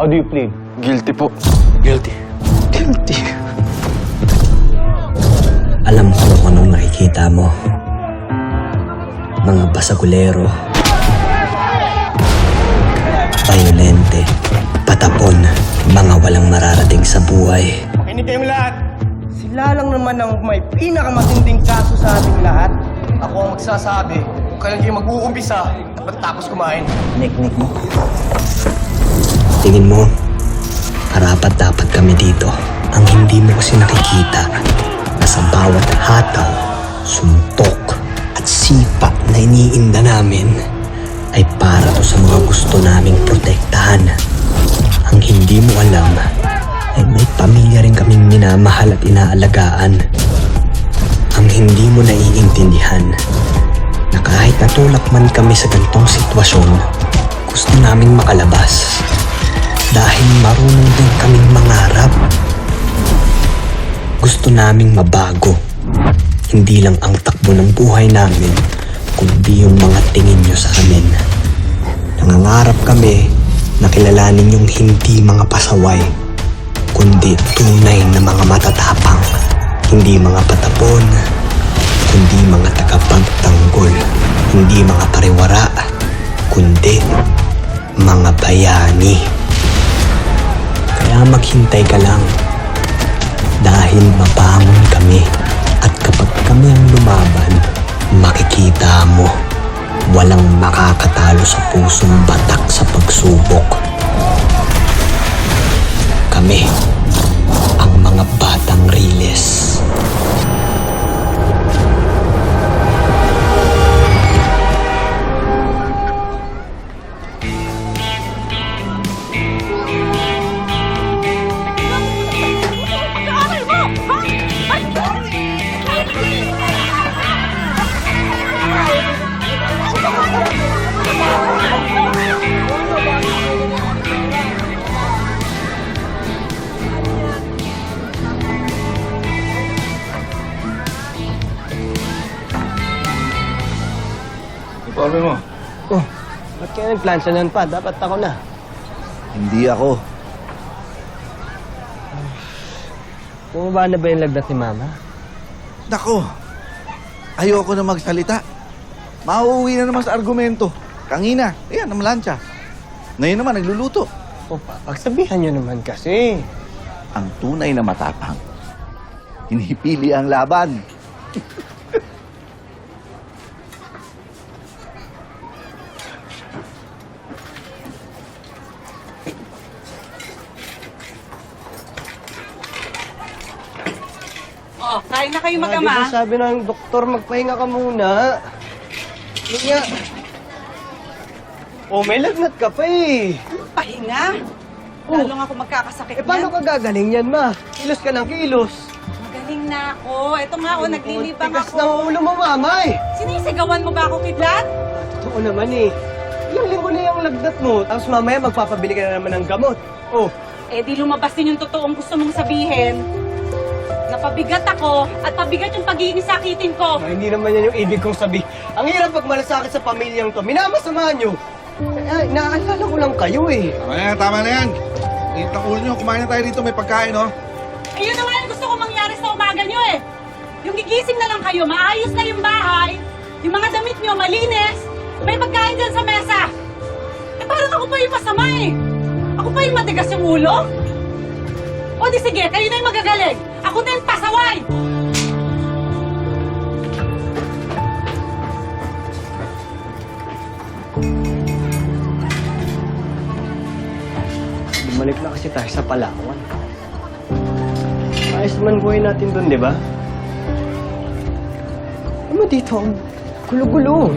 How do you plead? Guilty po. Guilty. Guilty. Alam ko kung anong nakikita mo. Mga basagulero. Violente. Patapon. Mga walang mararating sa buhay. Makinig kayong lahat. Sila lang naman ang may pinakamatinding kaso sa ating lahat. Ako ang magsasabi kung kailan kayo mag-uumpisa at matapos kumain. Nik-nik mo. Tingin mo, karapat dapat kami dito. Ang hindi mo kasi nakikita na sa bawat hataw, suntok at sipa na iniinda namin ay para to sa mga gusto naming protektahan. Ang hindi mo alam ay may pamilya rin kaming minamahal at inaalagaan. Ang hindi mo naiintindihan na kahit natulak man kami sa gantong sitwasyon, gusto naming makalabas. Dahil marunong din kaming mangarap. Gusto naming mabago. Hindi lang ang takbo ng buhay namin, kundi yung mga tingin nyo sa amin. Nangangarap kami na kilalanin yung hindi mga pasaway, kundi tunay na mga matatapang. Hindi mga patapon, kundi mga tagapagtanggol. Hindi mga pariwara, kundi mga bayani. Kaya maghintay ka lang. Dahil mabangon kami. At kapag kami ang lumaban, makikita mo. Walang makakatalo sa pusong batak sa pagsubok. Kami, ang Informe mo. Oh, ba't kaya nagplansya nan pa? Dapat ako na. Hindi ako. Bumaba na ba yung lagnat ni Mama? Nako. Ayoko na magsalita. Mauuwi na naman sa argumento. Kangina. Ayan, namalansya. Ngayon naman, nagluluto. O, pagsabihan nyo naman kasi. Ang tunay na matapang. Hinipili ang laban. Oh, kain na kayo Ah, mag-ama. ba sabi ng doktor, magpahinga ka muna. Nga. Oh, may lagnat ka pa eh. Pahinga. Oh. Lalo nga ako magkakasakit Eh, paano ka gagaling yan, ma? Kilos ka ng kilos. Magaling na ako. Ito nga, oh, naglilibang Tigas ako. ng ulo mo, mama eh. Sinisigawan mo ba ako, Kidlat? Totoo naman eh. Ilang linggo na yung lagnat mo, tapos mamaya magpapabili ka na naman ng gamot. Oh, Eh, di lumabas din yung totoong gusto mong sabihin. Napabigat ako at pabigat yung pagiging sakitin ko. ah, hindi naman yan yung ibig kong sabi. Ang hirap pagmalasakit sa pamilyang to. Minamasama nyo. Ay, naaalala ko lang kayo eh. Tama na yan, tama na yan. Init ang ulo nyo, kumain na tayo dito, may pagkain, oh. Ayun naman ang gusto ko mangyari sa umaga nyo eh. Yung gigising na lang kayo, maayos na yung bahay, yung mga damit nyo malinis, may pagkain dyan sa mesa. Eh parang ako pa yung masama eh. Ako pa yung matigas yung ulo. O di sige, kayo na yung magagaling. Ako na yung pasaway. Bumalik na kasi tayo sa Palawan. Ayos naman buhay natin doon, di ba? Ano dito? Ang gulo-gulo.